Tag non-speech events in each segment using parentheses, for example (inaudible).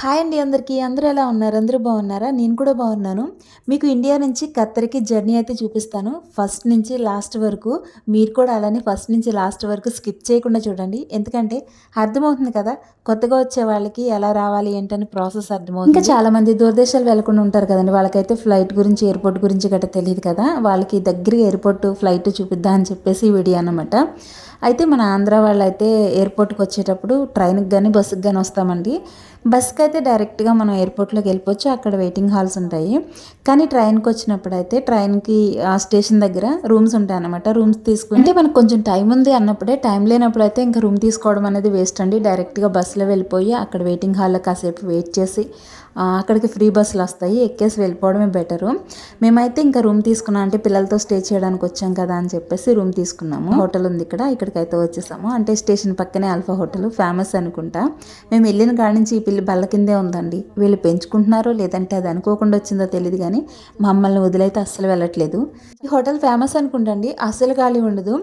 Hi అండి అందరికీ. అందరూ ఎలా ఉన్నారు? అందరూ బాగున్నారా? నేను కూడా బాగున్నాను. మీకు ఇండియా నుంచి ఖత్తర్కి జర్నీ అయితే చూపిస్తాను. ఫస్ట్ నుంచి లాస్ట్ వరకు మీరు కూడా అలానే ఫస్ట్ నుంచి లాస్ట్ వరకు స్కిప్ చేయకుండా చూడండి. ఎందుకంటే అర్థమవుతుంది కదా కొత్తగా వచ్చే వాళ్ళకి ఎలా రావాలి ఏంటని ప్రాసెస్ అర్థమవుతుంది. ఇంకా చాలా మంది దూరదేశాలు వెళ్ళకుండా ఉంటారు కదండి. వాళ్ళకైతే ఫ్లైట్ గురించి ఎయిర్పోర్ట్ గురించి గట్రా తెలియదు కదా. వాళ్ళకి దగ్గర ఎయిర్పోర్ట్ ఫ్లైట్ చూపిద్దాం అని చెప్పేసి వీడియో అన్నమాట. అయితే మన ఆంధ్ర వాళ్ళు అయితే ఎయిర్పోర్ట్కి వచ్చేటప్పుడు ట్రైన్కి కానీ బస్సుకి కానీ వస్తామండి. బస్కి అయితే డైరెక్ట్గా మనం ఎయిర్పోర్ట్లోకి వెళ్ళిపోవచ్చు. అక్కడ వెయిటింగ్ హాల్స్ ఉంటాయి. కానీ ట్రైన్కి వచ్చినప్పుడు అయితే ట్రైన్కి ఆ స్టేషన్ దగ్గర రూమ్స్ ఉంటాయి అనమాట రూమ్స్ తీసుకుంటే మనకు కొంచెం టైం ఉంది అన్నప్పుడే టైం లేనప్పుడు అయితే ఇంకా రూమ్ తీసుకోవడం అనేది వేస్ట్ అండి. డైరెక్ట్గా బస్సులో వెళ్ళిపోయి అక్కడ వెయిటింగ్ హాల్లో కాసేపు వెయిట్ చేసి అక్కడికి ఫ్రీ బస్సులు వస్తాయి. ఎక్కేసి వెళ్ళిపోవడమే బెటరు. మేమైతే ఇంకా రూమ్ తీసుకున్నాం అంటే పిల్లలతో స్టే చేయడానికి వచ్చాం కదా అని చెప్పేసి రూమ్ తీసుకున్నాము. హోటల్ ఉంది ఇక్కడ. ఇక్కడికైతే వచ్చేసాము. అంటే స్టేషన్ పక్కనే ఆల్ఫా హోటల్ ఫేమస్ అనుకుంటా. మేము వెళ్ళిన కాడి నుంచి పిల్లి బల్ల కిందే ఉందండి. వీళ్ళు పెంచుకుంటున్నారో లేదంటే అది అనుకోకుండా వచ్చిందో తెలియదు కానీ మమ్మల్ని వదిలైతే అస్సలు వెళ్ళట్లేదు. ఈ హోటల్ ఫేమస్ అనుకుంటండి. అస్సలు ఖాళీ ఉండదు.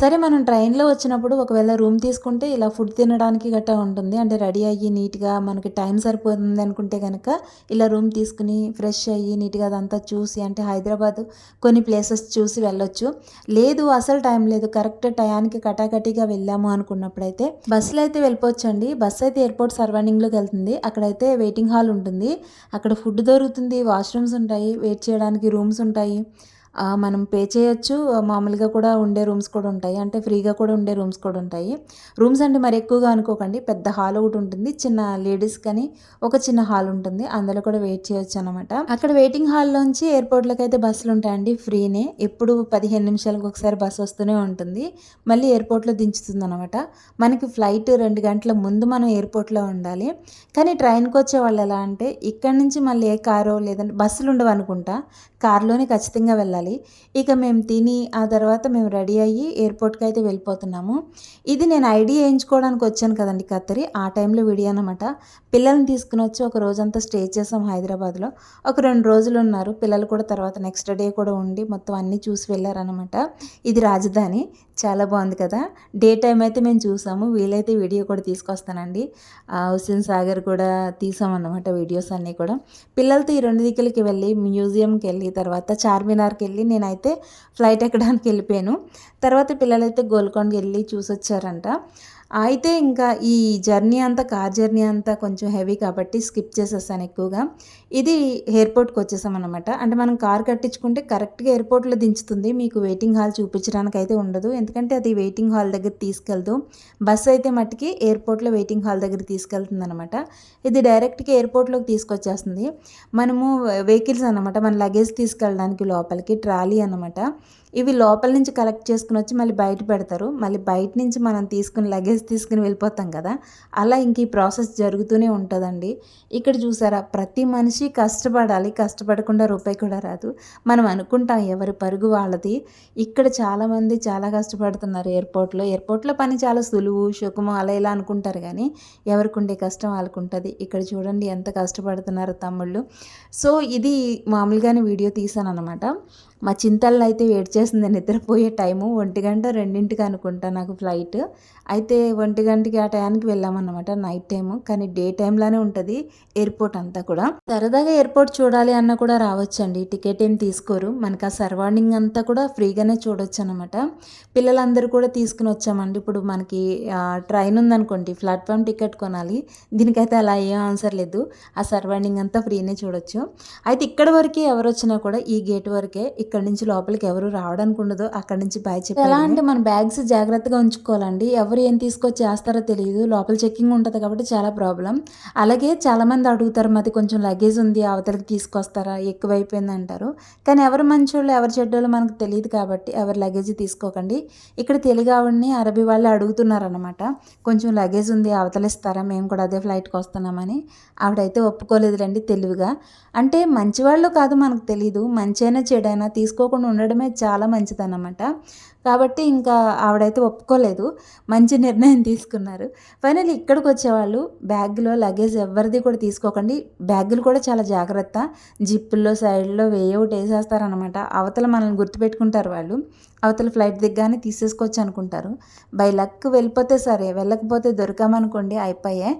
సరే మనం ట్రైన్లో వచ్చినప్పుడు ఒకవేళ రూమ్ తీసుకుంటే ఇలా ఫుడ్ తినడానికి గట్టా ఉంటుంది. అంటే రెడీ అయ్యి నీట్గా మనకి టైం సరిపోతుంది అనుకుంటే కనుక ఇలా రూమ్ తీసుకుని ఫ్రెష్ అయ్యి నీట్గా అదంతా చూసి అంటే హైదరాబాద్ కొన్ని ప్లేసెస్ చూసి వెళ్ళొచ్చు. లేదు అసలు టైం లేదు. కరెక్ట్ టయానికి కటాకటిగా వెళ్ళాము అనుకున్నప్పుడైతే బస్సులో అయితే వెళ్ళిపోవచ్చండి. బస్సు అయితే ఎయిర్పోర్ట్ సర్వైనింగ్లోకి వెళ్తుంది అక్కడైతే వెయిటింగ్ హాల్ ఉంటుంది. అక్కడ ఫుడ్ దొరుకుతుంది. వాష్రూమ్స్ ఉంటాయి. వెయిట్ చేయడానికి రూమ్స్ ఉంటాయి. మనం పే చేయొచ్చు. మామూలుగా కూడా ఉండే రూమ్స్ కూడా ఉంటాయి. అంటే ఫ్రీగా కూడా ఉండే రూమ్స్ కూడా ఉంటాయి. రూమ్స్ అంటే మరి ఎక్కువగా అనుకోకండి. పెద్ద హాల్ ఒకటి ఉంటుంది. చిన్న లేడీస్ కానీ ఒక చిన్న హాల్ ఉంటుంది. అందులో కూడా వెయిట్ చేయొచ్చు అనమాట అక్కడ వెయిటింగ్ హాల్లోంచి ఎయిర్పోర్ట్లోకి అయితే బస్సులు ఉంటాయండి. ఫ్రీనే. ఎప్పుడు పదిహేను నిమిషాలకు ఒకసారి బస్సు వస్తూనే ఉంటుంది. మళ్ళీ ఎయిర్పోర్ట్లో దించుతుంది అనమాట మనకి ఫ్లైట్ రెండు గంటల ముందు మనం ఎయిర్పోర్ట్లో ఉండాలి. కానీ ట్రైన్కి వచ్చే వాళ్ళు ఎలా అంటే ఇక్కడ నుంచి మళ్ళీ ఏ కారో లేదంటే బస్సులు ఉండవు అనుకుంటా. కార్లోనే ఖచ్చితంగా వెళ్ళాలి. ఇక మేము తిని ఆ తర్వాత మేము రెడీ అయ్యి ఎయిర్పోర్ట్కి అయితే వెళ్ళిపోతున్నాము. ఇది నేను ఐడి వేయించుకోవడానికి వచ్చాను కదండి కత్తరి ఆ టైంలో వీడియో అనమాట పిల్లల్ని తీసుకుని వచ్చి ఒక రోజంతా స్టే చేసాం హైదరాబాద్లో. ఒక రెండు రోజులు ఉన్నారు. పిల్లలు కూడా తర్వాత నెక్స్ట్ డే కూడా ఉండి మొత్తం అన్నీ చూసి వెళ్ళారనమాట ఇది రాజధాని. చాలా బాగుంది కదా. డే టైం అయితే మేము చూసాము. వీలైతే వీడియో కూడా తీసుకొస్తానండి. హుస్సేన్ సాగర్ కూడా తీసామన్నమాట వీడియోస్ అన్నీ కూడా. పిల్లలతో ఈ రెండు దిక్కులకి వెళ్ళి మ్యూజియంకి వెళ్ళి తర్వాత చార్మినార్కి వెళ్ళి నేనైతే ఫ్లైట్ ఎక్కడానికి వెళ్ళిపోయాను. తర్వాత పిల్లలైతే గోల్కొండకి వెళ్ళి చూసొచ్చారంట. అయితే ఇంకా ఈ జర్నీ అంతా కార్ జర్నీ అంతా కొంచెం హెవీ కాబట్టి స్కిప్ చేసేసాను ఎక్కువగా. ఇది ఎయిర్పోర్ట్కి వచ్చేసామన్నమాట. అంటే మనం కార్ కట్టించుకుంటే కరెక్ట్గా ఎయిర్పోర్ట్లో దించుతుంది. మీకు వెయిటింగ్ హాల్ చూపించడానికి అయితే ఉండదు. ఎందుకంటే అది వెయిటింగ్ హాల్ దగ్గర తీసుకెళ్దు. బస్సు అయితే మట్టికి ఎయిర్పోర్ట్లో వెయిటింగ్ హాల్ దగ్గర తీసుకెళ్తుంది అనమాట ఇది డైరెక్ట్గా ఎయిర్పోర్ట్లోకి తీసుకొచ్చేస్తుంది. మనము వెహికల్స్ అనమాట మన లగేజ్ తీసుకెళ్ళడానికి లోపలికి ట్రాలీ అనమాట ఇవి లోపల నుంచి కలెక్ట్ చేసుకుని వచ్చి మళ్ళీ బయట పెడతారు. మళ్ళీ బయట నుంచి మనం తీసుకుని లగేజ్ తీసుకుని వెళ్ళిపోతాం కదా. అలా ఇంక ఈ ప్రాసెస్ జరుగుతూనే ఉంటుందండి. ఇక్కడ చూసారా? ప్రతి మనిషి కష్టపడాలి కష్టపడకుండా రూపాయి కూడా రాదు. మనం అనుకుంటాం ఎవరి పరుగు వాళ్ళది. ఇక్కడ చాలామంది చాలా కష్టపడుతున్నారు ఎయిర్పోర్ట్లో. ఎయిర్పోర్ట్లో పని చాలా సులువు సుఖము అలా ఇలా అనుకుంటారు కానీ ఎవరికి ఉండే కష్టం వాళ్ళకు ఉంటుంది ఇక్కడ చూడండి ఎంత కష్టపడుతున్నారు తమ్ముళ్ళు. సో ఇది మామూలుగానే వీడియో తీసాను అనమాట మా చింతల్లో అయితే వెయిట్ చేస్తుంది నిద్రపోయే టైము ఒంటి గంట రెండింటికి అనుకుంటా నాకు ఫ్లైట్ అయితే ఒంటి గంటకి ఆ టైంకి వెళ్ళామన్నమాట నైట్ టైము కానీ డే టైంలోనే ఉంటుంది ఎయిర్పోర్ట్ అంతా కూడా. సరదాగా ఎయిర్పోర్ట్ చూడాలి అన్న కూడా రావచ్చండి. టికెట్ ఏం తీసుకోరు. మనకి ఆ సరౌండింగ్ అంతా కూడా ఫ్రీగానే చూడొచ్చు అనమాట పిల్లలందరూ కూడా తీసుకుని వచ్చామండి. ఇప్పుడు మనకి ట్రైన్ ఉందనుకోండి ప్లాట్ఫామ్ టికెట్ కొనాలి. దీనికైతే అలా ఏం ఆన్సర్ లేదు. ఆ సర్వౌండింగ్ అంతా ఫ్రీనే చూడొచ్చు. అయితే ఇక్కడ వరకే ఎవరు వచ్చినా కూడా ఈ గేట్ వరకే ఇక్కడ నుంచి లోపలికి ఎవరు రావడానికి ఉండదు అక్కడ నుంచి బాయ్ చెప్పి ఎలా అంటే మన బ్యాగ్స్ జాగ్రత్తగా ఉంచుకోవాలండి. ఎవరు ఏం తీసుకొచ్చి చేస్తారో తెలియదు. లోపల చెక్కింగ్ ఉంటుంది కాబట్టి చాలా ప్రాబ్లం. అలాగే చాలా మంది అడుగుతారు మాది కొంచెం లగేజ్ ఉంది అవతలకి తీసుకొస్తారా? ఎక్కువైపోయింది అంటారు. కానీ ఎవరు మంచోళ్ళు ఎవరు చెడ్డోళ్ళు మనకు తెలియదు కాబట్టి ఎవరు లగేజ్ తీసుకోకండి. ఇక్కడ తెలుగు ఆవిడని అరబీ వాళ్ళు అడుగుతున్నారనమాట కొంచెం లగేజ్ ఉంది అవతలిస్తారా? మేము కూడా అదే ఫ్లైట్కి వస్తున్నామని. ఆవిడైతే ఒప్పుకోలేదులేండి తెలివిగా. అంటే మంచివాళ్ళు కాదు మనకు తెలియదు మంచి అయినా చెడైనా తీసుకోకుండా ఉండడమే చాలా మంచిదన్నమాట. కాబట్టి ఇంకా ఆవిడైతే ఒప్పుకోలేదు. మంచి నిర్ణయం తీసుకున్నారు. ఫైనల్ ఇక్కడికి వచ్చేవాళ్ళు బ్యాగ్లో లగేజ్ ఎవరిది కూడా తీసుకోకండి. బ్యాగులు కూడా చాలా జాగ్రత్త. జిప్పుల్లో సైడ్లో వేయ ఒకటి వేసేస్తారనమాట అవతల మనల్ని గుర్తుపెట్టుకుంటారు వాళ్ళు. అవతల ఫ్లైట్ దిగ్గానే తీసేసుకోవచ్చు అనుకుంటారు. బై లక్ వెళ్ళిపోతే సరే వెళ్ళకపోతే దొరికామనుకోండి అయిపోయే.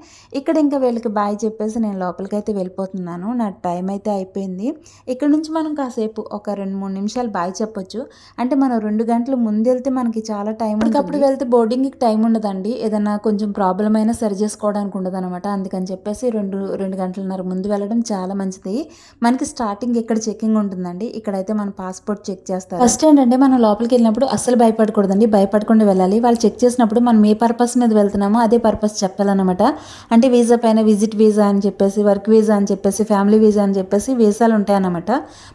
ఇక్కడ ఇంకా వీళ్ళకి బాయ్ చెప్పేసి నేను లోపలికైతే వెళ్ళిపోతున్నాను. నా టైం అయితే అయిపోయింది. ఇక్కడ నుంచి మనం కాసేపు ఒక రెండు మూడు నిమిషాలు బాయ్ చెప్పొచ్చు. అంటే మనం రెండు గంటలు ముందు వెళ్తే మనకి చాలా టైం అప్పుడు వెళ్తే బోర్డింగ్కి టైం ఉండదండి. ఏదైనా కొంచెం ప్రాబ్లం అయినా సరి చేసుకోవడానికి ఉండదు అనమాట అందుకని చెప్పేసి రెండు రెండు గంటలన్నర ముందు వెళ్ళడం చాలా మంచిది. మనకి స్టార్టింగ్ ఇక్కడ చెకింగ్ ఉంటుందండి? ఇక్కడైతే మన పాస్పోర్ట్ చెక్ చేస్తారు. ఫస్ట్ ఏంటంటే మనం లోపలికి వెళ్ళినప్పుడు అస్సలు భయపడకూడదండి. భయపడకుండా వెళ్ళాలి. వాళ్ళు చెక్ చేసినప్పుడు మనం ఏ పర్పస్ మీద వెళ్తున్నామో అదే పర్పస్ చెప్పాలన్నమాట. అంటే వీసా పైన విజిట్ వీసా అని చెప్పేసి వర్క్ వీసా అని చెప్పేసి ఫ్యామిలీ వీసా అని చెప్పేసి వీసాలు ఉంటాయన్నమాట.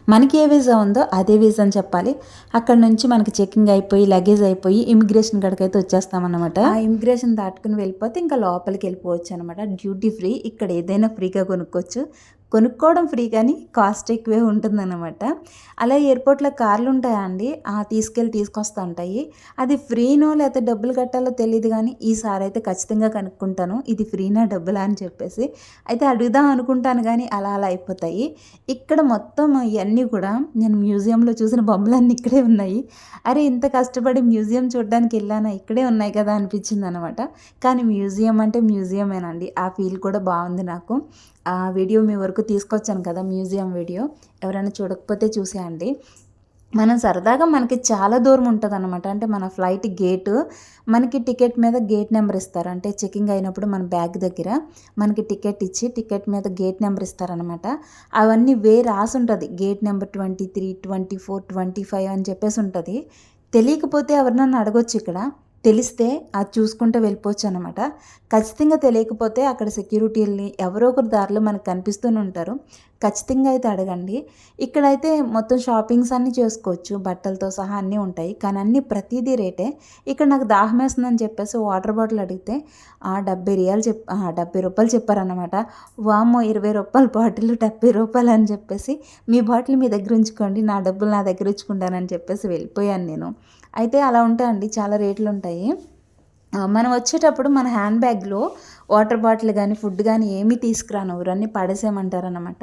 మనకి ఏ వీసా ఉందో అదే వీసా అని చెప్పాలి. అక్కడ నుంచి మనకి చెకింగ్ అయిపోయి లగేజ్ అయిపోయి ఇమిగ్రేషన్ కాడికైతే వచ్చేస్తామన్నమాట. ఆ ఇమిగ్రేషన్ దాటుకుని వెళ్ళిపోతే ఇంకా లోపలికి వెళ్ళిపోవచ్చు అనమాట డ్యూటీ ఫ్రీ. ఇక్కడ ఏదైనా ఫ్రీగా కొనుక్కోవచ్చు. కొనుక్కోవడం ఫ్రీ కానీ కాస్ట్ ఎక్కువే ఉంటుందన్నమాట. అలా ఎయిర్పోర్ట్లో కార్లు ఉంటాయా అండి ఆ తీసుకెళ్ళి తీసుకొస్తూ ఉంటాయి. అది ఫ్రీనో లేకపోతే డబ్బులు కట్టాలో తెలియదు కానీ ఈసారి అయితే ఖచ్చితంగా కనుక్కుంటాను. ఇది ఫ్రీనా డబ్బులా అని చెప్పేసి. అయితే అడుగుదాం అనుకుంటాను కానీ అలా అలా అయిపోతాయి. ఇక్కడ మొత్తం ఇవన్నీ కూడా నేను మ్యూజియంలో చూసిన బొమ్మలన్నీ ఇక్కడే ఉన్నాయి. అరే ఇంత కష్టపడి మ్యూజియం చూడడానికి వెళ్ళానా? ఇక్కడే ఉన్నాయి కదా అనిపించింది అనమాట కానీ మ్యూజియం అంటే మ్యూజియమేనండి. ఆ ఫీల్ కూడా బాగుంది నాకు. ఆ వీడియో మీ వరకు తీసుకొచ్చాను కదా మ్యూజియం వీడియో. ఎవరైనా చూడకపోతే చూసేయండి. మనం సరదాగా మనకి చాలా దూరం ఉంటుంది అనమాట అంటే మన ఫ్లైట్ గేటు మనకి టికెట్ మీద గేట్ నెంబర్ ఇస్తారు. అంటే చెకింగ్ అయినప్పుడు మన బ్యాగ్ దగ్గర మనకి టికెట్ ఇచ్చి టికెట్ మీద గేట్ నెంబర్ ఇస్తారనమాట అవన్నీ వే రాసి ఉంటుంది. Gate number twenty three twenty four twenty five అని చెప్పేసి ఉంటుంది. తెలియకపోతే ఎవరినన్నా అడగొచ్చు ఇక్కడ. తెలిస్తే అది చూసుకుంటూ వెళ్ళిపోవచ్చు అనమాట ఖచ్చితంగా తెలియకపోతే అక్కడ సెక్యూరిటీలని ఎవరో ఒకరు దారిలో మనకు కనిపిస్తూనే ఉంటారు. ఖచ్చితంగా అయితే అడగండి. ఇక్కడైతే మొత్తం షాపింగ్స్ అన్నీ చేసుకోవచ్చు. బట్టలతో సహా అన్నీ ఉంటాయి. కానీ అన్నీ ప్రతిదీ రేటే. ఇక్కడ నాకు దాహం వేస్తుందని చెప్పేసి వాటర్ బాటిల్ అడిగితే ఆ డెబ్బై రియాలు చెప్ డెబ్బై రూపాయలు చెప్పారనమాట వామో ఇరవై రూపాయల బాటిల్ డెబ్బై రూపాయలు అని చెప్పేసి మీ బాటిల్ మీ దగ్గర ఉంచుకోండి. నా డబ్బులు నా దగ్గర ఉంచుకుంటానని చెప్పేసి వెళ్ళిపోయాను నేను. అయితే అలా ఉంటాయండి చాలా రేట్లు ఉంటాయి మనం వచ్చేటప్పుడు మన హ్యాండ్ బ్యాగ్లో వాటర్ బాటిల్ కానీ ఫుడ్ కానీ ఏమీ తీసుకురాను అన్నీ పడేసేయమంటారనమాట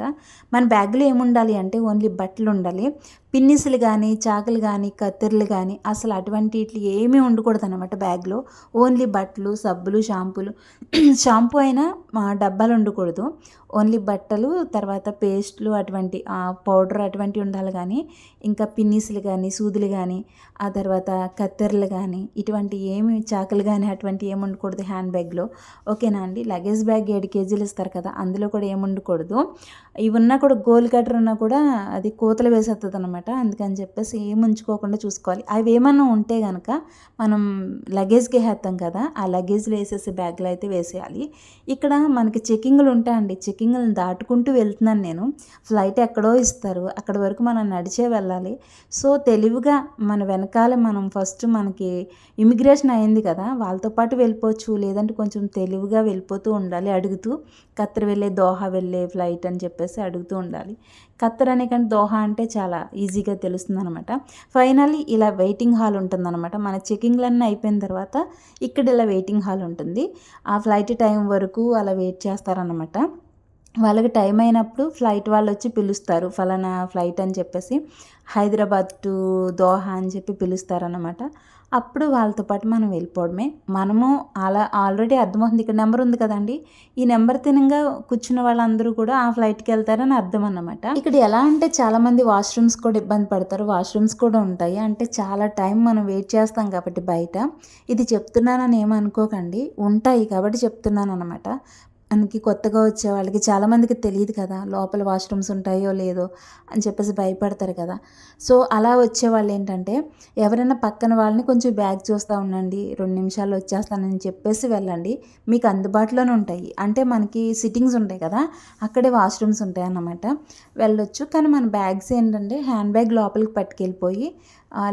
మన బ్యాగ్లో ఏముండాలి అంటే ఓన్లీ బట్టలు ఉండాలి పిన్నిసులు కానీ చాకులు కానీ కత్తెరలు కానీ అసలు అటువంటి ఇట్లు ఏమీ ఉండకూడదు అనమాట బ్యాగ్లో. ఓన్లీ బట్టలు సబ్బులు షాంపూలు. (clears throat) షాంపూ అయినా డబ్బాలు ఉండకూడదు. ఓన్లీ బట్టలు తర్వాత పేస్ట్లు అటువంటి పౌడర్ అటువంటివి ఉండాలి కానీ ఇంకా పిన్నిసులు కానీ సూదులు కానీ ఆ తర్వాత కత్తెరలు కానీ ఇటువంటి ఏమి చాకులు కానీ అటువంటి ఏమి ఉండకూడదు హ్యాండ్ బ్యాగ్లో. ఓకేనా అండి? లగేజ్ బ్యాగ్ ఏడు కేజీలు ఇస్తారు కదా అందులో కూడా ఏమి ఉండకూడదు. ఇవి ఉన్నా కూడా గోల్ కట్టర్ ఉన్నా కూడా అది కోతలు వేసేస్తుంది అనమాట అనమాట. అందుకని చెప్పేసి ఏం ఉంచుకోకుండా చూసుకోవాలి. అవి ఏమన్నా ఉంటే కనుక మనం లగేజ్కి వేస్తాం కదా ఆ లగేజ్లో వేసేసి బ్యాగ్లో అయితే వేసేయాలి. ఇక్కడ మనకి చెకింగ్లు ఉంటాయండి. చెకింగ్లు దాటుకుంటూ వెళ్తున్నాను నేను. ఫ్లైట్ ఎక్కడో ఇస్తారు. అక్కడ వరకు మనం నడిచే వెళ్ళాలి. సో తెలివిగా మన వెనకాల మనం ఫస్ట్ మనకి ఇమిగ్రేషన్ అయింది కదా వాళ్ళతో పాటు వెళ్ళిపోవచ్చు. లేదంటే కొంచెం తెలివిగా వెళ్ళిపోతూ ఉండాలి. అడుగుతూ ఖత్తర్ వెళ్ళే దోహ వెళ్ళే ఫ్లైట్ అని చెప్పేసి అడుగుతూ ఉండాలి. ఖత్తర్ కానీ దోహ అంటే చాలా ఈజీగా తెలుస్తుంది అనమాట ఫైనల్లీ ఇలా వెయిటింగ్ హాల్ ఉంటుందన్నమాట. మన చెకింగ్లన్నీ అయిపోయిన తర్వాత ఇక్కడ ఇలా వెయిటింగ్ హాల్ ఉంటుంది. ఆ ఫ్లైట్ టైం వరకు అలా వెయిట్ చేస్తారనమాట వాళ్ళకి టైం అయినప్పుడు ఫ్లైట్ వాళ్ళు వచ్చి పిలుస్తారు. ఫలానా ఫ్లైట్ అని చెప్పేసి హైదరాబాద్ టు దోహా అని చెప్పి పిలుస్తారనమాట అప్పుడు వాళ్ళతో పాటు మనం వెళ్ళిపోవడమే. మనము అలా ఆల్రెడీ అర్థమవుతుంది. ఇక్కడ నెంబర్ ఉంది కదండి. ఈ నెంబర్ తినంగా కూర్చున్న వాళ్ళందరూ కూడా ఆ ఫ్లైట్కి వెళ్తారని అర్థం అన్నమాట. ఇక్కడ ఎలా అంటే చాలామంది వాష్రూమ్స్ కూడా ఇబ్బంది పడతారు. వాష్రూమ్స్ కూడా ఉంటాయి. అంటే చాలా టైం మనం వెయిట్ చేస్తాం కాబట్టి బయట. ఇది చెప్తున్నానని ఏమనుకోకండి. ఉంటాయి కాబట్టి చెప్తున్నాను అనమాట మనకి కొత్తగా వచ్చే వాళ్ళకి చాలామందికి తెలియదు కదా లోపల వాష్రూమ్స్ ఉంటాయో లేదో అని చెప్పేసి భయపడతారు కదా. సో అలా వచ్చే వాళ్ళు ఏంటంటే ఎవరైనా పక్కన వాళ్ళని కొంచెం బ్యాగ్ చూస్తూ ఉండండి రెండు నిమిషాలు వచ్చేస్తానని చెప్పేసి వెళ్ళండి. మీకు అందుబాటులోనే ఉంటాయి. అంటే మనకి సిట్టింగ్స్ ఉంటాయి కదా అక్కడే వాష్రూమ్స్ ఉంటాయి అన్నమాట వెళ్ళొచ్చు. కానీ మన బ్యాగ్స్ ఏంటంటే హ్యాండ్ బ్యాగ్ లోపలికి పట్టుకెళ్ళిపోయి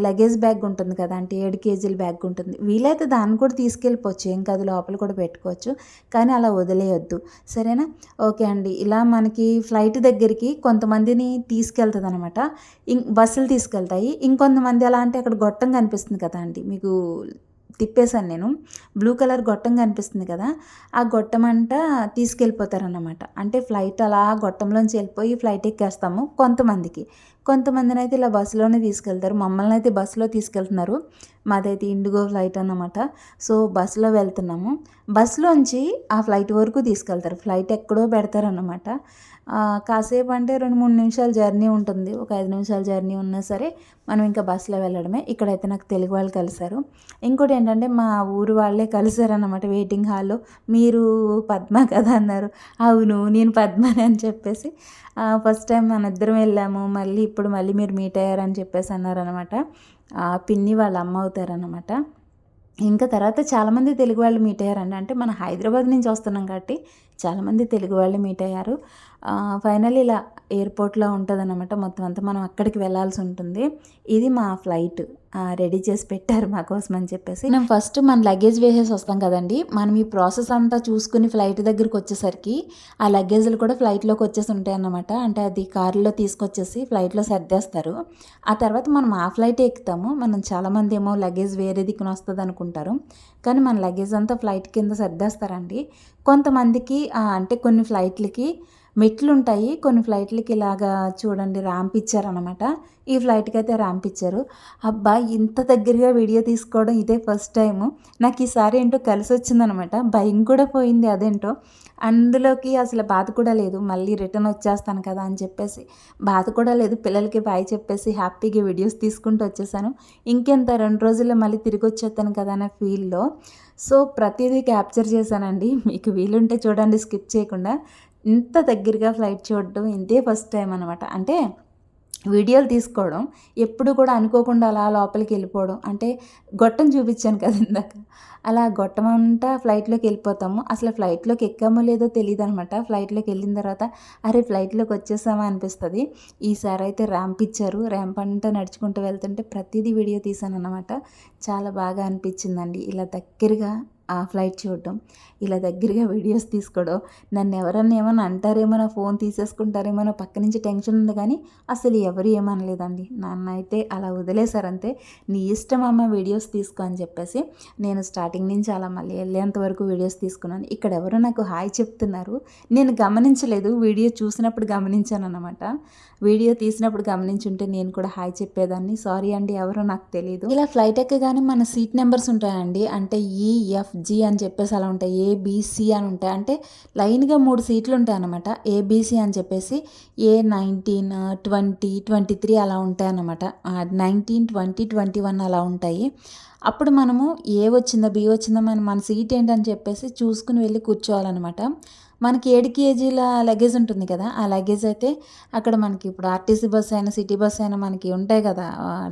లగేజ్ బ్యాగ్ ఉంటుంది కదా అంటే ఏడు కేజీల బ్యాగ్ ఉంటుంది. వీలైతే దాన్ని కూడా తీసుకెళ్ళిపోవచ్చు. ఏం కాదు లోపల కూడా పెట్టుకోవచ్చు. కానీ అలా వదిలేయొద్దు. సరేనా? ఓకే అండి. ఇలా మనకి ఫ్లైట్ దగ్గరికి కొంతమందిని తీసుకెళ్తుంది అనమాట ఇం బస్సులు తీసుకెళ్తాయి. ఇంకొంతమంది ఎలా అంటే అక్కడ గొట్టం కనిపిస్తుంది కదా అండి. మీకు తిప్పేశాను నేను. బ్లూ కలర్ గొట్టం కనిపిస్తుంది కదా ఆ గొట్టం అంట తీసుకెళ్ళిపోతారన్నమాట. అంటే ఫ్లైట్ అలా గొట్టంలోంచి వెళ్ళిపోయి ఫ్లైట్ ఎక్కేస్తాము కొంతమందికి. కొంతమందిని అయితే ఇలా బస్సులోనే తీసుకెళ్తారు. మమ్మల్ని అయితే బస్సులో తీసుకెళ్తున్నారు. మాదైతే ఇండిగో ఫ్లైట్ అన్నమాట. సో బస్సులో వెళ్తున్నాము. బస్సులోంచి ఆ ఫ్లైట్ వరకు తీసుకెళ్తారు. ఫ్లైట్ ఎక్కడో పెడతారన్నమాట. కాసేపు అంటే రెండు మూడు నిమిషాల జర్నీ ఉంటుంది. ఒక ఐదు నిమిషాల జర్నీ ఉన్నా సరే మనం ఇంకా బస్సులో వెళ్ళడమే. ఇక్కడైతే నాకు తెలుగు వాళ్ళు కలిశారు. ఇంకోటి ఏంటంటే మా ఊరు వాళ్ళే కలిశారన్నమాట వెయిటింగ్ హాల్లో. మీరు పద్మ కదా అన్నారు. అవును నేను పద్మని అని చెప్పేసి. ఫస్ట్ టైం మన ఇద్దరం వెళ్ళాము మళ్ళీ ఇప్పుడు మళ్ళీ మీరు మీట్ అయ్యారని చెప్పేసి అన్నారనమాట పిన్ని వాళ్ళ అమ్మ అవుతారనమాట ఇంకా తర్వాత చాలామంది తెలుగు వాళ్ళు మీట్ అయ్యారండి. అంటే మన హైదరాబాద్ నుంచి వస్తున్నాం కాబట్టి చాలామంది తెలుగు వాళ్ళు మీట్ అయ్యారు. ఫైనల్ ఇలా ఎయిర్పోర్ట్లో ఉంటుంది అనమాట మొత్తం అంతా మనం అక్కడికి వెళ్ళాల్సి ఉంటుంది. ఇది మా ఫ్లైట్. రెడీ చేసి పెట్టారు మా కోసం అని చెప్పేసి. మేము ఫస్ట్ మన లగేజ్ వేసేసి వస్తాం కదండి. మనం ఈ ప్రాసెస్ అంతా చూసుకుని ఫ్లైట్ దగ్గరికి వచ్చేసరికి ఆ లగేజ్లు కూడా ఫ్లైట్లోకి వచ్చేసి ఉంటాయి అన్నమాట. అంటే అది కారులో తీసుకొచ్చేసి ఫ్లైట్లో సర్దేస్తారు. ఆ తర్వాత మనం ఆ ఫ్లైట్ ఎక్కుతాము. మనం చాలామంది ఏమో లగేజ్ వేరే దిక్కున వస్తుంది అనుకుంటారు. కానీ మన లగేజ్ అంతా ఫ్లైట్ కింద సర్దేస్తారండి. కొంతమందికి అంటే కొన్ని ఫ్లైట్లకి మెట్లుంటాయి. కొన్ని ఫ్లైట్లకి ఇలాగా చూడండి ర్యాంప్ ఇచ్చారనమాట ఈ ఫ్లైట్కి అయితే ర్యాంప్ ఇచ్చారు. అబ్బా ఇంత దగ్గరగా వీడియో తీసుకోవడం ఇదే ఫస్ట్ టైము. నాకు ఈసారి ఏంటో కలిసి వచ్చిందనమాట భయం కూడా పోయింది అదేంటో. అందులోకి అసలు బాధ కూడా లేదు. మళ్ళీ రిటర్న్ వచ్చేస్తాను కదా అని చెప్పేసి. బాధ కూడా లేదు. పిల్లలకి బాయ్ చెప్పేసి హ్యాపీగా వీడియోస్ తీసుకుంటూ వచ్చేసాను. ఇంకెంత రెండు రోజుల్లో మళ్ళీ తిరిగి వచ్చేస్తాను కదా అనే ఫీల్లో. సో ప్రతిదీ క్యాప్చర్ చేశానండి. మీకు వీలుంటే చూడండి స్కిప్ చేయకుండా. ఇంత దగ్గరగా ఫ్లైట్ చూడడం ఇంతే ఫస్ట్ టైం అనమాట అంటే వీడియోలు తీసుకోవడం ఎప్పుడు కూడా అనుకోకుండా అలా లోపలికి వెళ్ళిపోవడం. అంటే గొట్టం చూపించాను కదా ఇందాక. అలా గొట్టం అంతా ఫ్లైట్లోకి వెళ్ళిపోతాము. అసలు ఫ్లైట్లోకి ఎక్కామో లేదో తెలియదు అనమాట ఫ్లైట్లోకి వెళ్ళిన తర్వాత అరే ఫ్లైట్లోకి వచ్చేసామా అనిపిస్తుంది. ఈసారి అయితే ర్యాంప్ ఇచ్చారు. ర్యాంప్ అంతా నడుచుకుంటూ వెళ్తుంటే ప్రతిదీ వీడియో తీసాను అనమాట చాలా బాగా అనిపించిందండి. ఇలా దగ్గరగా ఆ ఫ్లైట్ చూడడం ఇలా దగ్గరగా వీడియోస్ తీసుకోవడం నన్ను ఎవరన్నా ఏమైనా అంటారేమో నా ఫోన్ తీసేసుకుంటారేమో నా పక్క నుంచి టెన్షన్ ఉంది కానీ అసలు ఎవరు ఏమనలేదండి. నాన్న అయితే అలా వదిలేశారంతే. నీ ఇష్టం అమ్మ వీడియోస్ తీసుకో అని చెప్పేసి నేను స్టార్టింగ్ నుంచి అలా మళ్ళీ వెళ్ళేంత వరకు వీడియోస్ తీసుకున్నాను. ఇక్కడ ఎవరో నాకు హాయ్ చెప్తున్నారు. నేను గమనించలేదు వీడియో చూసినప్పుడు గమనించాను అనమాట వీడియో తీసినప్పుడు గమనించుంటే నేను కూడా హాయ్ చెప్పేదాన్ని. సారీ అండి ఎవరో నాకు తెలియదు ఇలా ఫ్లైట్ ఎక్కగానే మన సీట్ నెంబర్స్ ఉంటాయండి. అంటే ఈఎఫ్ జి అని చెప్పేసి అలా ఉంటాయి ఏబిసి అని ఉంటాయి. అంటే లైన్గా మూడు సీట్లు ఉంటాయి అనమాట ఏబిసి అని చెప్పేసి A nineteen twenty twenty three అలా ఉంటాయి అన్నమాట. నైన్టీన్ ట్వంటీ ట్వంటీ వన్ అలా ఉంటాయి. అప్పుడు మనము ఏ వచ్చిందా బి వచ్చిందా మన మన సీట్ ఏంటని చెప్పేసి చూసుకుని వెళ్ళి కూర్చోవాలన్నమాట. మనకి ఏడు కేజీల లగేజ్ ఉంటుంది కదా ఆ లగేజ్ అయితే అక్కడ మనకి ఇప్పుడు ఆర్టీసీ బస్ అయినా సిటీ బస్ అయినా మనకి ఉంటాయి కదా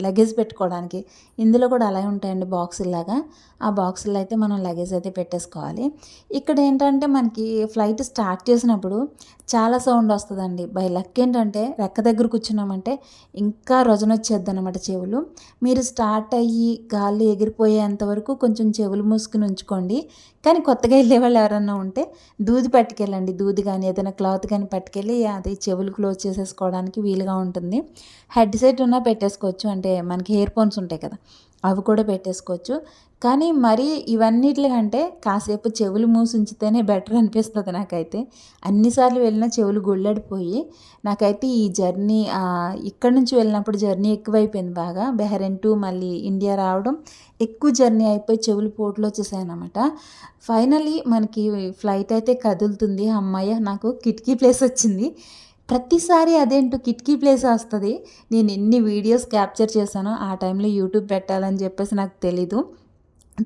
లగేజ్ పెట్టుకోవడానికి. ఇందులో కూడా అలాగే ఉంటాయండి బాక్సుల్లాగా ఆ బాక్సుల్లో అయితే మనం లగేజ్ అయితే పెట్టేసుకోవాలి. ఇక్కడ ఏంటంటే మనకి ఫ్లైట్ స్టార్ట్ చేసినప్పుడు చాలా సౌండ్ వస్తుందండి. బై లక్ ఏంటంటే రెక్క దగ్గర కూర్చున్నామంటే ఇంకా రొజన వచ్చేద్ది అనమాట చెవులు. మీరు స్టార్ట్ అయ్యి గాలి ఎగిరిపోయేంత వరకు కొంచెం చెవులు మూసుకుని ఉంచుకోండి. కానీ కొత్తగా వెళ్ళే వాళ్ళు ఎవరన్నా ఉంటే దూది పట్టుకెళ్ళండి. దూది కానీ ఏదైనా క్లాత్ కానీ పట్టుకెళ్ళి అది చెవులు క్లోజ్ చేసేసుకోవడానికి వీలుగా ఉంటుంది. హెడ్ సెట్ ఉన్నా పెట్టేసుకోవచ్చు. అంటే మనకి ఇయర్ ఫోన్స్ ఉంటాయి కదా అవి కూడా పెట్టేసుకోవచ్చు. కానీ మరి ఇవన్నిటికంటే కాసేపు చెవులు మూసి ఉంచితేనే బెటర్ అనిపిస్తుంది నాకైతే. అన్నిసార్లు వెళ్ళిన చెవులు గుళ్ళడిపోయి నాకైతే ఈ జర్నీ ఇక్కడ నుంచి వెళ్ళినప్పుడు జర్నీ ఎక్కువైపోయింది బాగా. బెహరెన్ టు మళ్ళీ ఇండియా రావడం ఎక్కువ జర్నీ అయిపోయి చెవులు పోట్లు వచ్చేసాయి అనమాట ఫైనలీ మనకి ఫ్లైట్ అయితే కదులుతుంది. అమ్మాయి నాకు కిటికీ ప్లేస్ వచ్చింది. ప్రతిసారి అదేంటో కిటికీ ప్లేస్ వస్తుంది. నేను ఎన్ని వీడియోస్ క్యాప్చర్ చేశానో ఆ టైంలో యూట్యూబ్ పెట్టాలని చెప్పేసి నాకు తెలీదు.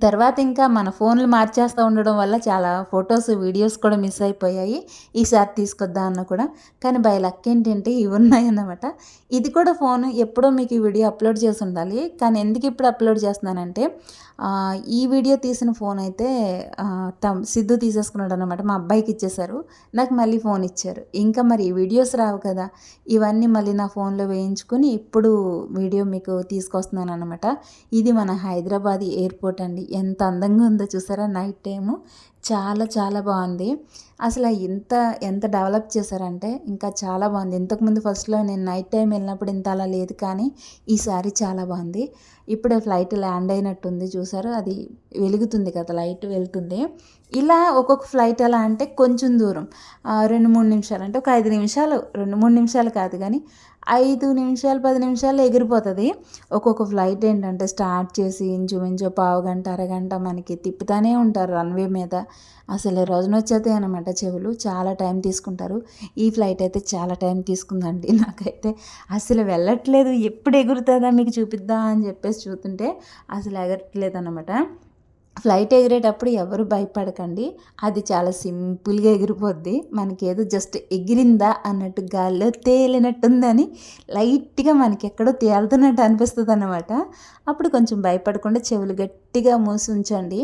తర్వాత ఇంకా మన ఫోన్లు మార్చేస్తూ ఉండడం వల్ల చాలా ఫొటోస్ వీడియోస్ కూడా మిస్ అయిపోయాయి. ఈసారి తీసుకొద్దా అన్న కూడా. కానీ బై లక్ ఏంటంటే ఇవి ఉన్నాయన్నమాట. ఇది కూడా ఫోన్ ఎప్పుడో మీకు ఈ వీడియో అప్లోడ్ చేసి ఉండాలి. కానీ ఎందుకు ఇప్పుడు అప్లోడ్ చేస్తున్నానంటే ఈ వీడియో తీసిన ఫోన్ అయితే తమ్ సిద్ధు తీసేసుకున్నాడు అనమాట మా అబ్బాయికి ఇచ్చేశారు. నాకు మళ్ళీ ఫోన్ ఇచ్చారు. ఇంకా మరి ఈ వీడియోస్ రావు కదా. ఇవన్నీ మళ్ళీ నా ఫోన్లో వేయించుకొని ఇప్పుడు వీడియో మీకు తీసుకొస్తున్నాను అనమాట ఇది మన హైదరాబాద్ ఎయిర్పోర్ట్ అండి. ఎంత అందంగా ఉందో చూసారా? Night time. చాలా చాలా బాగుంది. అసలు ఇంత ఎంత డెవలప్ చేశారంటే ఇంకా చాలా బాగుంది. ఇంతకుముందు ఫస్ట్లో నేను నైట్ టైం వెళ్ళినప్పుడు ఇంత అలా లేదు కానీ ఈసారి చాలా బాగుంది. ఇప్పుడే ఫ్లైట్ ల్యాండ్ అయినట్టుంది చూసారు. అది వెలుగుతుంది కదా లైట్ వెళ్తుంది. ఇలా ఒక్కొక్క ఫ్లైట్ ఎలా అంటే కొంచెం దూరం. రెండు మూడు నిమిషాలు అంటే ఒక ఐదు నిమిషాలు రెండు మూడు నిమిషాలు కాదు కానీ ఐదు నిమిషాలు పది నిమిషాలు ఎగిరిపోతుంది. ఒక్కొక్క ఫ్లైట్ ఏంటంటే స్టార్ట్ చేసి ఇంచుమించు పావు గంట అరగంట మనకి తిప్పుతానే ఉంటారు రన్వే మీద. అసలు రోజున వచ్చేతాయి అనమాట చెవులు. చాలా టైం తీసుకుంటారు. ఈ ఫ్లైట్ అయితే చాలా టైం తీసుకుందండి. (laughs) నాకైతే అసలు వెళ్ళట్లేదు. ఎప్పుడు ఎగురుతుందా మీకు చూపిద్దా అని చెప్పేసి చూస్తుంటే అసలు ఎగరట్లేదు అనమాట ఫ్లైట్ ఎగిరేటప్పుడు ఎవరు భయపడకండి. అది చాలా సింపుల్గా ఎగిరిపోద్ది. మనకి ఏదో జస్ట్ ఎగిరిందా అన్నట్టు గాల్లో తేలినట్టుందని లైట్గా మనకి ఎక్కడో తేలుతున్నట్టు అనిపిస్తుంది అనమాట అప్పుడు కొంచెం భయపడకుండా చెవులు గట్టిగా మూసి ఉంచండి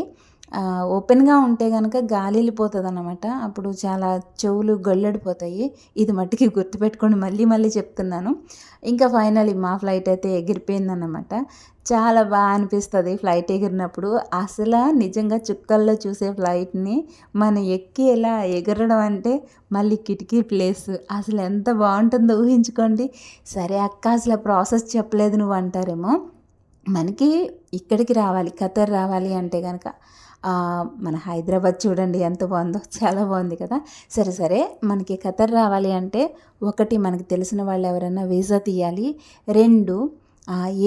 ఓపెన్గా ఉంటే కనుక గాలి వెళ్ళిపోతుంది అనమాట అప్పుడు చాలా చెవులు గొల్లడిపోతాయి. ఇది మట్టికి గుర్తుపెట్టుకొని మళ్ళీ మళ్ళీ చెప్తున్నాను. ఇంకా ఫైనల్ మా ఫ్లైట్ అయితే ఎగిరిపోయిందన్నమాట. చాలా బాగా అనిపిస్తుంది ఫ్లైట్ ఎగిరినప్పుడు. అసలు నిజంగా చుక్కల్లో చూసే ఫ్లైట్ని మనం ఎక్కి ఎలా ఎగరడం అంటే మళ్ళీ కిటికీ ప్లేస్. అసలు ఎంత బాగుంటుందో ఊహించుకోండి. సరే అక్క అసలు ప్రాసెస్ చెప్పలేదు నువ్వు అంటారేమో మనకి ఇక్కడికి రావాలి ఖతర్ రావాలి అంటే కనుక మన హైదరాబాద్ చూడండి ఎంత బాగుందో చాలా బాగుంది కదా. సరే సరే మనకి ఖతర్ రావాలి అంటే ఒకటి మనకి తెలిసిన వాళ్ళు ఎవరైనా వీసా తీయాలి. రెండు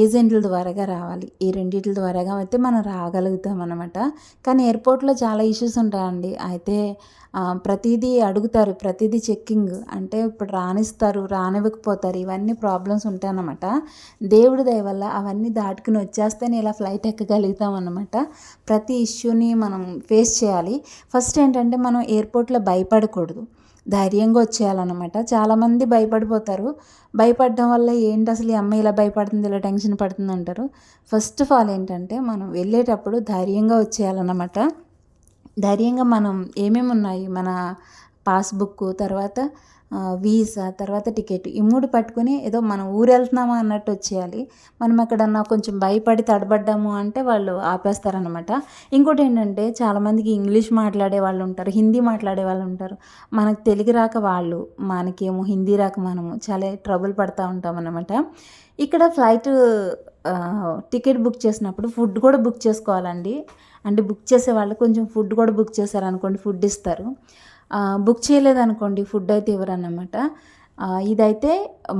ఏజెంట్ల ద్వారాగా రావాలి. ఈ రెండింటి ద్వారాగా అయితే మనం రాగలుగుతాం అనమాట కానీ ఎయిర్పోర్ట్లో చాలా ఇష్యూస్ ఉంటాయండి. అయితే ప్రతిదీ అడుగుతారు. ప్రతిదీ చెక్కింగ్. అంటే ఇప్పుడు రానిస్తారు రానివ్వకపోతారు. ఇవన్నీ ప్రాబ్లమ్స్ ఉంటాయన్నమాట దేవుడి దయ వల్ల అవన్నీ దాటుకుని వచ్చేస్తేనే ఇలా ఫ్లైట్ ఎక్కగలుగుతాం అనమాట ప్రతి ఇష్యూని మనం ఫేస్ చేయాలి. ఫస్ట్ ఏంటంటే మనం ఎయిర్పోర్ట్లో భయపడకూడదు. ధైర్యంగా వచ్చేయాలన్నమాట. చాలామంది భయపడిపోతారు. భయపడడం వల్ల ఏంటి అసలు ఈ అమ్మాయి ఇలా భయపడుతుంది ఇలా టెన్షన్ పడుతుంది అంటారు. ఫస్ట్ ఆఫ్ ఆల్ ఏంటంటే మనం వెళ్ళేటప్పుడు ధైర్యంగా వచ్చేయాలన్నమాట. ధైర్యంగా మనం ఏమేమి ఉన్నాయి? మన పాస్బుక్ తర్వాత వీసా తర్వాత టికెట్ ఈ మూడు పట్టుకుని ఏదో మనం ఊరు వెళ్తున్నామా అన్నట్టు వచ్చేయాలి. మనం ఎక్కడన్నా కొంచెం భయపడి తడబడ్డాము అంటే వాళ్ళు ఆపేస్తారనమాట ఇంకోటి ఏంటంటే చాలామందికి ఇంగ్లీష్ మాట్లాడే వాళ్ళు ఉంటారు హిందీ మాట్లాడే వాళ్ళు ఉంటారు. మనకు తెలుగు రాక వాళ్ళు మనకేమో హిందీ రాక మనము చాలా ట్రబుల్ పడుతూ ఉంటాం అనమాట ఇక్కడ ఫ్లైట్ టికెట్ బుక్ చేసినప్పుడు ఫుడ్ కూడా బుక్ చేసుకోవాలండి. అంటే బుక్ చేసే వాళ్ళు కొంచెం ఫుడ్ కూడా బుక్ చేశారనుకోండి ఫుడ్ ఇస్తారు. బుక్ చేయలేదనుకోండి ఫుడ్ అయితే ఇవ్వరన్నమాట. ఇదైతే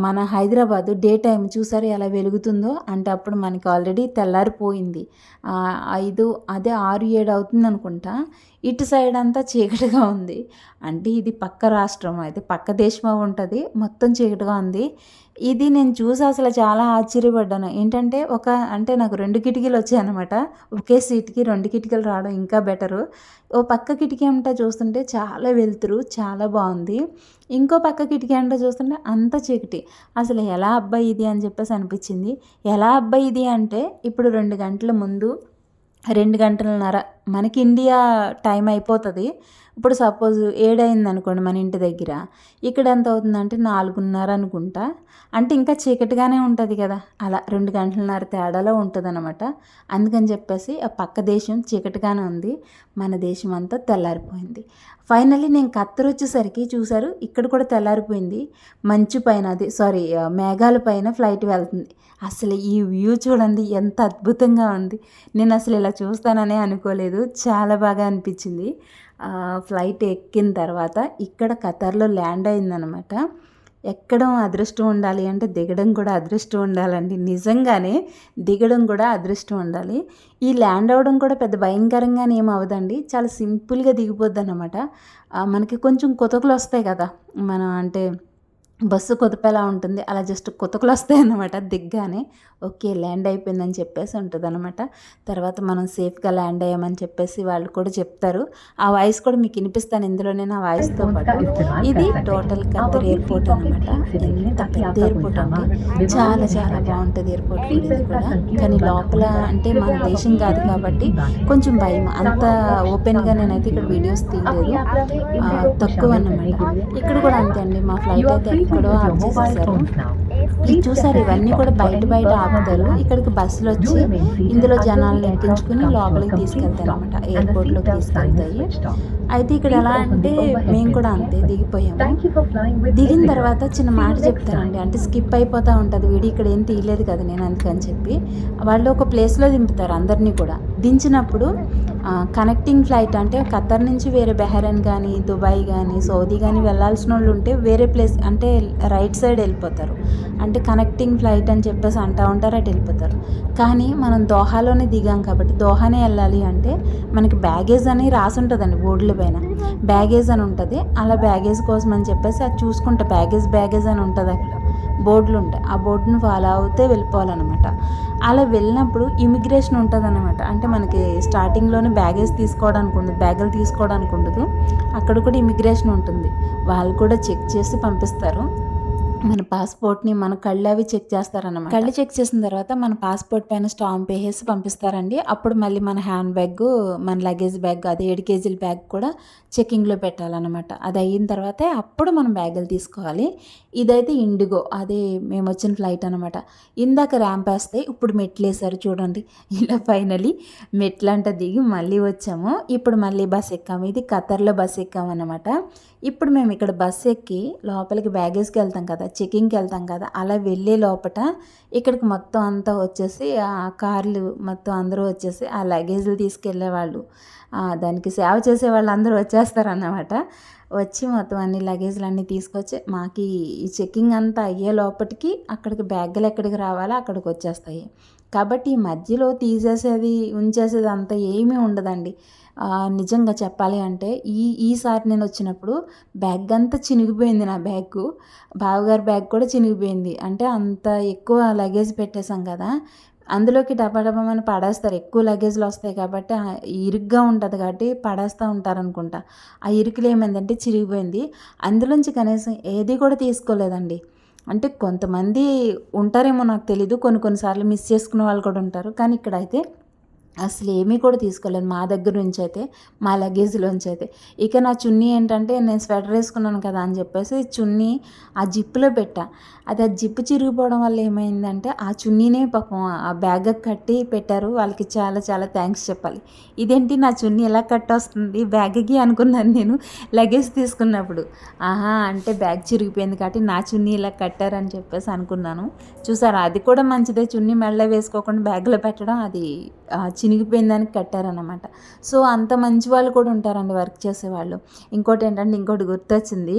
మన హైదరాబాదు డే టైం చూసారు ఎలా వెలుగుతుందో అంటే అప్పుడు మనకి ఆల్రెడీ తెల్లారిపోయింది. ఐదు అదే ఆరు ఏడు అవుతుంది అనుకుంటా ఇటు సైడ్ అంతా చీకటిగా ఉంది. అంటే ఇది పక్క రాష్ట్రం అయితే పక్క దేశం ఉంటుంది మొత్తం చీకటిగా ఉంది. ఇది నేను చూసి అసలు చాలా ఆశ్చర్యపడ్డాను. ఏంటంటే ఒక అంటే నాకు రెండు కిటికీలు వచ్చాయన్నమాట ఒకే సీట్కి రెండు కిటికీలు రావడం ఇంకా బెటరు. ఓ పక్క కిటికీ అంటే చూస్తుంటే చాలా వెలుతురు చాలా బాగుంది. ఇంకో పక్క కిటికీ అంటే చూస్తుంటే అంత చీకటి. అసలు ఎలా అబ్బాయి ఇది అని చెప్పేసి అనిపించింది. ఎలా అబ్బాయి ఇది అంటే ఇప్పుడు రెండు గంటల ముందు రెండు గంటలన్నర మనకి ఇండియా టైం అయిపోతుంది. ఇప్పుడు సపోజ్ ఏడైంది అనుకోండి మన ఇంటి దగ్గర. ఇక్కడ ఎంత అవుతుందంటే నాలుగున్నర అనుకుంటా. అంటే ఇంకా చీకటిగానే ఉంటుంది కదా. అలా రెండు గంటలన్నర తేడాలో ఉంటుంది అనమాట అందుకని చెప్పేసి ఆ పక్క దేశం చీకటిగానే ఉంది. మన దేశం అంతా తెల్లారిపోయింది. ఫైనల్లీ నేను కత్తర్ వచ్చేసరికి చూశారు ఇక్కడ కూడా తెల్లారిపోయింది. మంచు పైన అది సారీ మేఘాల పైన ఫ్లైట్ వెళ్తుంది. అసలు ఈ వ్యూ చూడండి ఎంత అద్భుతంగా ఉంది. నేను అసలు ఇలా చూస్తాననే అనుకోలేదు. చాలా బాగా అనిపించింది. ఫ్లైట్ ఎక్కిన తర్వాత ఇక్కడ ఖతర్లో ల్యాండ్ అయిందనమాట ఎక్కడం అదృష్టం ఉండాలి అంటే దిగడం కూడా అదృష్టం ఉండాలండి. నిజంగానే దిగడం కూడా అదృష్టం ఉండాలి. ఈ ల్యాండ్ అవ్వడం కూడా పెద్ద భయంకరంగానే ఏం అవ్వదండి. చాలా సింపుల్గా దిగిపోద్ది అనమాట మనకి కొంచెం కుతకులు వస్తాయి కదా. మనం అంటే బస్సు కొతపేలా ఉంటుంది. అలా జస్ట్ కుతకులు వస్తాయి అన్నమాట దిగ్గానే. ఓకే ల్యాండ్ అయిపోయిందని చెప్పేసి ఉంటుంది అనమాట తర్వాత మనం సేఫ్గా ల్యాండ్ అయ్యామని చెప్పేసి వాళ్ళు కూడా చెప్తారు. ఆ వాయిస్ కూడా మీకు వినిపిస్తాను. ఇందులోనే నా వాయిస్తో పాటు. ఇది టోటల్ ఖత్తర్ ఎయిర్పోర్ట్ అనమాట ఎంత పెద్ద ఎయిర్పోర్ట్ అండి చాలా చాలా బాగుంటుంది ఎయిర్పోర్ట్ ఇది కూడా. కానీ లోపల అంటే మన దేశం కాదు కాబట్టి కొంచెం భయం. అంత ఓపెన్గా నేనైతే ఇక్కడ వీడియోస్ తీయలేదు. తక్కువ అన్నమాట. ఇక్కడ కూడా అంతే అండి. మా ఫ్లైట్ అయితే ఎక్కడో ఆఫ్ చేసేసారు ఇది చూసారు ఇవన్నీ కూడా బయట బయట ఆపుతారు. ఇక్కడికి బస్సులు వచ్చి ఇందులో జనాలను ఎక్కించుకుని లోపలికి తీసుకెళ్తాయి అనమాట ఎయిర్పోర్ట్లోకి తీసుకెళ్తాయి. అయితే ఇక్కడ ఎలా అంటే మేము కూడా అంతే దిగిపోయాము. దిగిన తర్వాత చిన్న మాట చెప్తానండి. అంటే స్కిప్ అయిపోతూ ఉంటుంది వీడి ఇక్కడ ఏం తీయలేదు కదా నేను అందుకని చెప్పి. వాళ్ళు ఒక ప్లేస్లో దింపుతారు అందరినీ కూడా. దించినప్పుడు కనెక్టింగ్ ఫ్లైట్ అంటే ఖతర్ నుంచి వేరే బెహరన్ కానీ దుబాయ్ కానీ సౌదీ కానీ వెళ్ళాల్సిన వాళ్ళు ఉంటే వేరే ప్లేస్ అంటే రైట్ సైడ్ వెళ్ళిపోతారు. అంటే కనెక్టింగ్ ఫ్లైట్ అని చెప్పేసి అంటూ ఉంటారు అటు వెళ్ళిపోతారు. కానీ మనం దోహాలోనే దిగాం కాబట్టి దోహానే వెళ్ళాలి అంటే మనకి బ్యాగేజ్ అని రాసి ఉంటుందండి బోర్డుల పైన. బ్యాగేజ్ అని ఉంటుంది. అలా బ్యాగేజ్ కోసం అని చెప్పేసి అది చూసుకుంటా బ్యాగేజ్ బ్యాగేజ్ అని ఉంటుంది అక్కడ. బోర్డులు ఉంటాయి ఆ బోర్డును ఫాలో అవుతే వెళ్ళిపోవాలన్నమాట. అలా వెళ్ళినప్పుడు ఇమిగ్రేషన్ ఉంటుంది అనమాట అంటే మనకి స్టార్టింగ్లోనే బ్యాగేజ్ తీసుకోవడానికి ఉండదు బ్యాగులు తీసుకోవడానికి ఉండదు. అక్కడ కూడా ఇమిగ్రేషన్ ఉంటుంది. వాళ్ళు కూడా చెక్ చేసి పంపిస్తారు. మన పాస్పోర్ట్ని మన కళ్ళు అవి చెక్ చేస్తారన్నమాట. కళ్ళు చెక్ చేసిన తర్వాత మన పాస్పోర్ట్ పైన స్టాంప్ వేసేసి పంపిస్తారండి. అప్పుడు మళ్ళీ మన హ్యాండ్ బ్యాగ్ మన లగేజ్ బ్యాగ్ అది ఏడు కేజీల బ్యాగ్ కూడా చెకింగ్లో పెట్టాలన్నమాట. అది అయిన తర్వాత అప్పుడు మనం బ్యాగులు తీసుకోవాలి. ఇదైతే ఇండిగో అదే మేము వచ్చిన ఫ్లైట్ అనమాట ఇందాక ర్యాంప్ వేస్తే ఇప్పుడు మెట్లు వేసారు చూడండి. ఇలా ఫైనలీ మెట్లంట దిగి మళ్ళీ వచ్చాము. ఇప్పుడు మళ్ళీ బస్ ఎక్కాము. ఇది ఖతర్లో బస్ ఎక్కాము అనమాట ఇప్పుడు మేము ఇక్కడ బస్ ఎక్కి లోపలికి బ్యాగేజ్కి వెళ్తాం కదా చెకింగ్కి వెళ్తాం కదా అలా వెళ్ళే లోపట ఇక్కడికి మొత్తం అంతా వచ్చేసి ఆ కార్లు మొత్తం అందరూ వచ్చేసి ఆ లగేజ్లు తీసుకెళ్ళే వాళ్ళు దానికి సేవ చేసే వాళ్ళందరూ వచ్చేస్తారన్నమాట. వచ్చి మొత్తం అన్ని లగేజ్లు అన్నీ తీసుకొచ్చి మాకు ఈ చెక్కింగ్ అంతా అయ్యే లోపటికి అక్కడికి బ్యాగ్లు ఎక్కడికి రావాలో అక్కడికి వచ్చేస్తాయి. కాబట్టి ఈ మధ్యలో తీసేసేది ఉంచేసేది అంత ఏమీ ఉండదండి. నిజంగా చెప్పాలి అంటే ఈ ఈసారి నేను వచ్చినప్పుడు బ్యాగ్ అంతా చినిగిపోయింది నా బ్యాగ్. బావగారి బ్యాగ్ కూడా చినిగిపోయింది. అంటే అంత ఎక్కువ లగేజ్ పెట్టేశాం కదా. అందులోకి డబాడబమని పడేస్తారు. ఎక్కువ లగేజ్లు వస్తాయి కాబట్టి ఇరుగ్గా ఉంటుంది కాబట్టి పడేస్తూ ఉంటారు అనుకుంటా ఆ ఇరుకులు ఏమైందంటే చిరిగిపోయింది. అందులోంచి కనీసం ఏది కూడా తీసుకోలేదండి. అంటే కొంతమంది ఉంటారేమో నాకు తెలీదు. కొన్ని కొన్నిసార్లు మిస్ చేసుకునే వాళ్ళు కూడా ఉంటారు. కానీ ఇక్కడైతే అసలు ఏమీ కూడా తీసుకోలేదు మా దగ్గర నుంచి అయితే మా లగేజ్లోంచి అయితే ఇక నా చున్నీ ఏంటంటే నేను స్వెటర్ వేసుకున్నాను కదా అని చెప్పేసి చున్నీ ఆ జిప్పులో పెట్టా. అది ఆ జిప్పు చిరిగిపోవడం వల్ల ఏమైందంటే ఆ చున్నీనే పాపం ఆ బ్యాగ్ కట్టి పెట్టారు. వాళ్ళకి చాలా చాలా థ్యాంక్స్ చెప్పాలి. ఇదేంటి నా చున్నీ ఎలా కట్ వస్తుంది? బ్యాగ్కి అనుకున్నాను నేను లగేజ్ తీసుకున్నప్పుడు. ఆహా అంటే బ్యాగ్ చిరిగిపోయింది కాబట్టి నా చున్నీ ఇలా కట్టారని చెప్పేసి అనుకున్నాను. చూసారా అది కూడా మంచిదే. చున్నీ మెళ్ళ వేసుకోకుండా బ్యాగ్లో పెట్టడం అది చినిగిపోయిన దానికి కట్టారనమాట సో అంత మంచి వాళ్ళు కూడా ఉంటారండి వర్క్ చేసేవాళ్ళు. ఇంకోటి ఏంటంటే ఇంకోటి గుర్తొచ్చింది.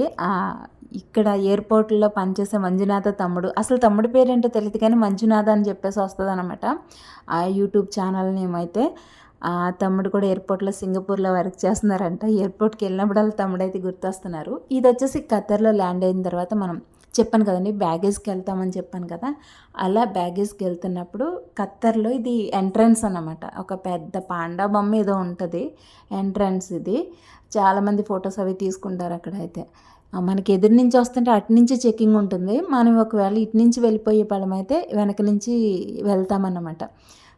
ఇక్కడ ఎయిర్పోర్ట్లో పనిచేసే మంజునాథ తమ్ముడు. అసలు తమ్ముడు పేరేంటో తెలియదు కానీ మంజునాథ అని చెప్పేసి వస్తుంది అనమాట ఆ యూట్యూబ్ ఛానల్ నేమ్ అయితే ఆ తమ్ముడు కూడా ఎయిర్పోర్ట్లో సింగపూర్లో వర్క్ చేస్తున్నారంట. ఎయిర్పోర్ట్కి వెళ్ళినప్పుడల్లా తమ్ముడైతే అయితే గుర్తొస్తున్నారు. ఇది వచ్చేసి ఖతర్లో ల్యాండ్ అయిన తర్వాత మనం చెప్పాను కదండి బ్యాగేజ్కి వెళ్తామని చెప్పాను కదా అలా బ్యాగేజ్కి వెళ్తున్నప్పుడు ఖత్తర్లో ఇది ఎంట్రన్స్ అన్నమాట. ఒక పెద్ద పాండా బొమ్మ ఏదో ఉంటుంది ఎంట్రన్స్ ఇది. చాలామంది ఫొటోస్ అవి తీసుకుంటారు అక్కడ అయితే మనకి ఎదురు నుంచి వస్తుంటే అటు నుంచి చెకింగ్ ఉంటుంది. మనం ఒకవేళ ఇటు నుంచి వెళ్ళిపోయే పడమైతే వెనక నుంచి వెళ్తామన్నమాట.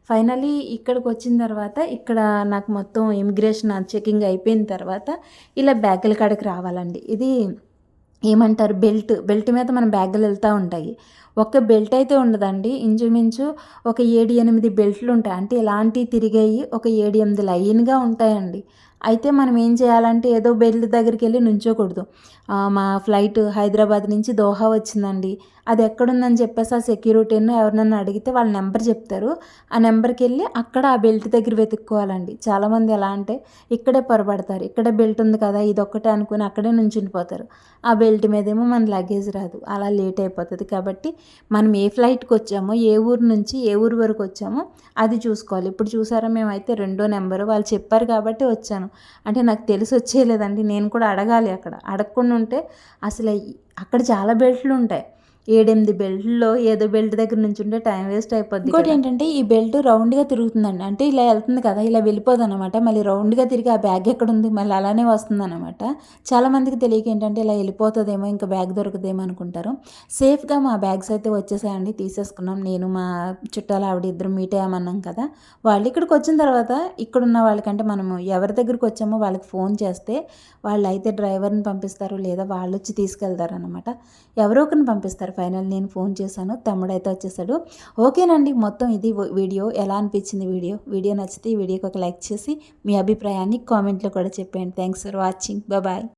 ఫైనలీ ఇక్కడికి వచ్చిన తర్వాత ఇక్కడ నాకు మొత్తం ఇమిగ్రేషన్ చెకింగ్ అయిపోయిన తర్వాత ఇలా బ్యాగుల కాడికి రావాలండి. ఇది ఏమంటారు? బెల్ట్. బెల్ట్ మీద మన బ్యాగులు వెళ్తూ ఉంటాయి. ఒక్క బెల్ట్ అయితే ఉండదండి. ఇంచుమించు ఒక ఏడు ఎనిమిది బెల్ట్లు ఉంటాయి. అంటే ఇలాంటివి తిరిగాయి? ఒక ఏడు ఎనిమిది లైన్గా ఉంటాయండి. అయితే మనం ఏం చేయాలంటే ఏదో బెల్ట్ దగ్గరికి వెళ్ళి నుంచోకూడదు. మా ఫ్లైట్ హైదరాబాద్ నుంచి దోహా వచ్చిందండి. అది ఎక్కడుందని చెప్పేసి ఆ సెక్యూరిటీని ఎవరినన్నా అడిగితే వాళ్ళ నెంబర్ చెప్తారు. ఆ నెంబర్కి వెళ్ళి అక్కడ ఆ బెల్ట్ దగ్గర వెతుక్కోవాలండి. చాలామంది ఎలా అంటే ఇక్కడే పొరపడతారు ఇక్కడే బెల్ట్ ఉంది కదా ఇది ఒక్కటే అనుకుని అక్కడే నుంచుండిపోతారు. ఆ బెల్ట్ మీదేమో మన లగేజ్ రాదు. అలా లేట్ అయిపోతుంది కాబట్టి మనం ఏ ఫ్లైట్కి వచ్చామో ఏ ఊరు నుంచి ఏ ఊరు వరకు వచ్చామో అది చూసుకోవాలి. ఇప్పుడు చూసారా మేమైతే రెండో నెంబరు వాళ్ళు చెప్పారు కాబట్టి వచ్చాను. అంటే నాకు తెలిసి వచ్చేయలేదండి నేను కూడా అడగాలి అక్కడ. అడగకుండా ఉంటే అసలు అక్కడ చాలా బెల్ట్లు ఉంటాయి ఏడెనిమిది బెల్ట్లో ఏదో బెల్ట్ దగ్గర నుంచి ఉంటే టైం వేస్ట్ అయిపోద్ది ఇంకోటి ఏంటంటే ఈ బెల్ట్ రౌండ్గా తిరుగుతుందండి. అంటే ఇలా వెళ్తుంది కదా ఇలా వెళ్ళిపోదు అనమాట మళ్ళీ రౌండ్గా తిరిగి ఆ బ్యాగ్ ఎక్కడ ఉంది మళ్ళీ అలానే వస్తుంది అనమాట చాలా మందికి తెలియక ఏంటంటే ఇలా వెళ్ళిపోతుందేమో ఇంకా బ్యాగ్ దొరకదేమో అనుకుంటారు. సేఫ్గా మా బ్యాగ్స్ అయితే వచ్చేసాయండి తీసేసుకున్నాం. నేను మా చుట్టాలు ఆవిడ ఇద్దరు మీట్ అయ్యామన్నాం కదా. వాళ్ళు ఇక్కడికి వచ్చిన తర్వాత ఇక్కడ ఉన్న వాళ్ళకంటే మనము ఎవరి దగ్గరికి వచ్చామో వాళ్ళకి ఫోన్ చేస్తే వాళ్ళు అయితే డ్రైవర్ని పంపిస్తారు లేదా వాళ్ళు వచ్చి తీసుకెళ్తారు అనమాట ఎవరో ఒకరిని పంపిస్తారు. ఫైనల్ నేను ఫోన్ చేశాను తమ్ముడు అయితే వచ్చేసాడు. ఓకేనండి మొత్తం ఇది వీడియో ఎలా అనిపించింది వీడియో? వీడియో నచ్చితే ఈ వీడియోకి ఒక లైక్ చేసి మీ అభిప్రాయాన్ని కామెంట్లో కూడా చెప్పండి థ్యాంక్స్ ఫర్ వాచింగ్. బాయ్.